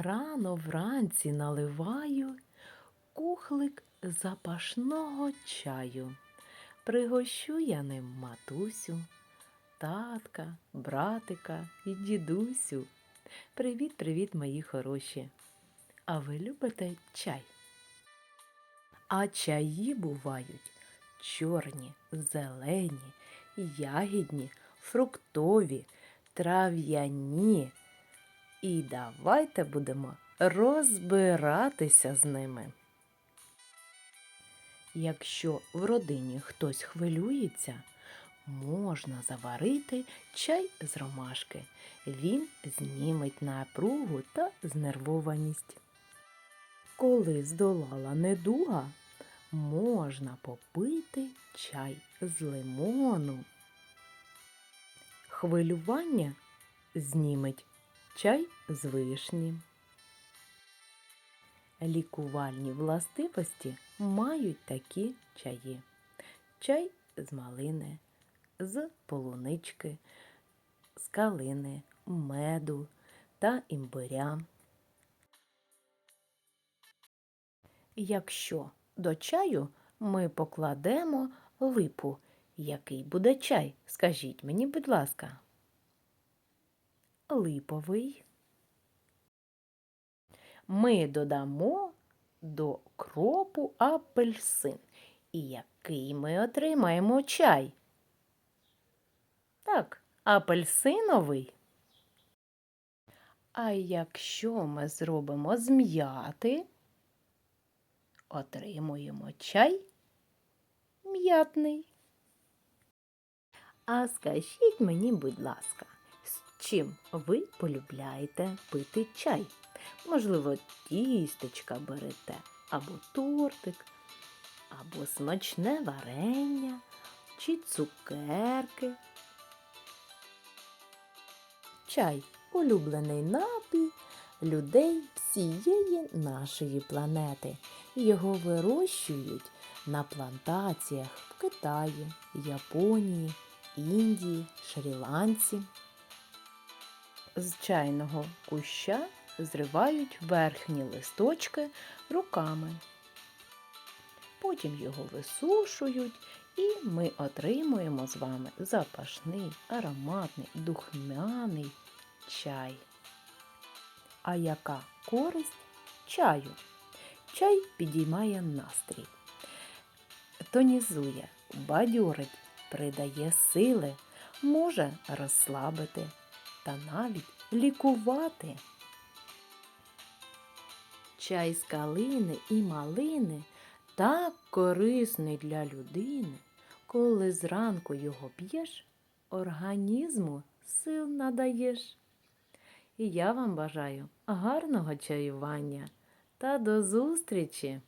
Рано вранці наливаю кухлик запашного чаю. Пригощу я ним матусю, татка, братика і дідусю. Привіт, привіт, мої хороші. А ви любите чай? А чаї бувають чорні, зелені, ягідні, фруктові, трав'яні. І давайте будемо розбиратися з ними. Якщо в родині хтось хвилюється, можна заварити чай з ромашки. Він зніметь напругу та знервованість. Коли здолала недуга, можна попити чай з лимону. Хвилювання зніметь чай з вишні. Лікувальні властивості мають такі чаї. Чай з малини, з полунички, з калини, меду та імбиря. Якщо до чаю ми покладемо липу, який буде чай? Скажіть мені, будь ласка. Липовий. Ми додамо до кропу апельсин. І який ми отримаємо чай? Так, апельсиновий. А якщо ми зробимо з м'яти, отримуємо чай м'ятний. А скажіть мені, будь ласка, чим ви полюбляєте пити чай? Можливо, тістечка берете, або тортик, або смачне варення, чи цукерки. Чай улюблений напій людей всієї нашої планети. Його вирощують на плантаціях в Китаї, Японії, Індії, Шрі-Ланці. З чайного куща зривають верхні листочки руками. Потім його висушують, і ми отримуємо з вами запашний, ароматний, духмяний чай. А яка користь чаю? Чай підіймає настрій, тонізує, бадьорить, придає сили, може розслабити та навіть лікувати. Чай з калини і малини так корисний для людини, коли зранку його п'єш, організму сил надаєш. І я вам бажаю гарного чаювання та до зустрічі!